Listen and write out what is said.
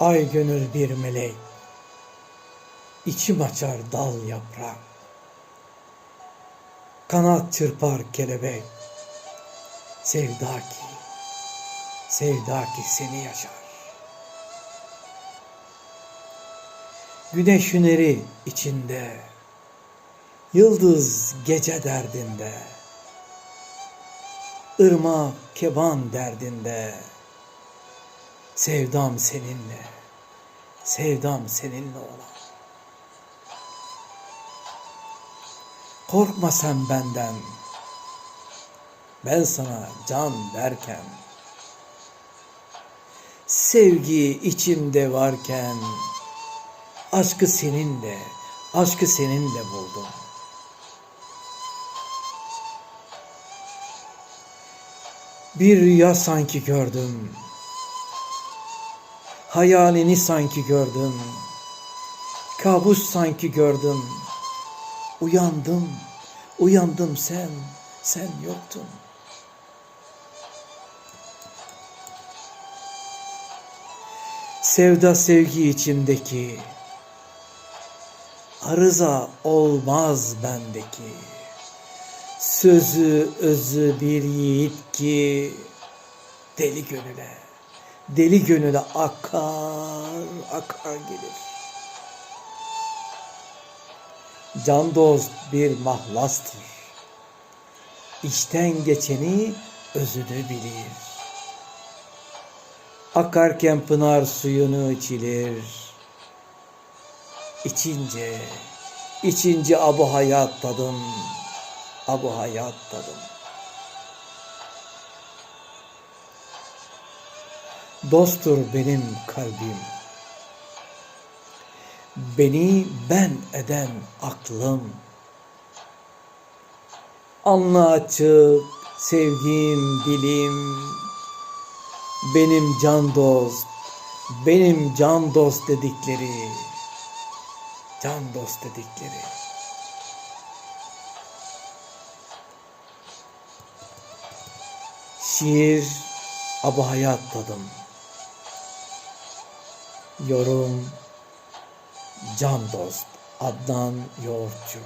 Ay gönül bir melek, içim açar dal yaprak. Kanat çırpar kelebek, sevda ki, sevda ki seni yaşar. Güneş hüneri içinde, yıldız gece derdinde, ırmak keban derdinde, sevdam seninle, sevdam seninle olan. Korkma sen benden, ben sana can derken, sevgi içimde varken, aşkı seninle, aşkı seninle buldum. Bir rüya sanki gördüm. Hayalini sanki gördüm. Kabus sanki gördüm. Uyandım, uyandım sen, sen yoktun. Sevda sevgi içimdeki, arıza olmaz bendeki. Sözü özü bir yiğit ki, deli gönüle, deli gönüle akar, akar gelir. Can dost bir mahlastır. İçten geçeni özünü bilir. Akarken pınar suyunu içilir. İçince, içince abu hayat tadım, abu hayat tadım. Dosttur benim kalbim. Beni ben eden aklım. Anla açık sevgim dilim. Benim can dost, benim can dost dedikleri. Can dost dedikleri. Şiir Abu Hayat tadım. Yorum. Can Dost Adnan Yoğurtçu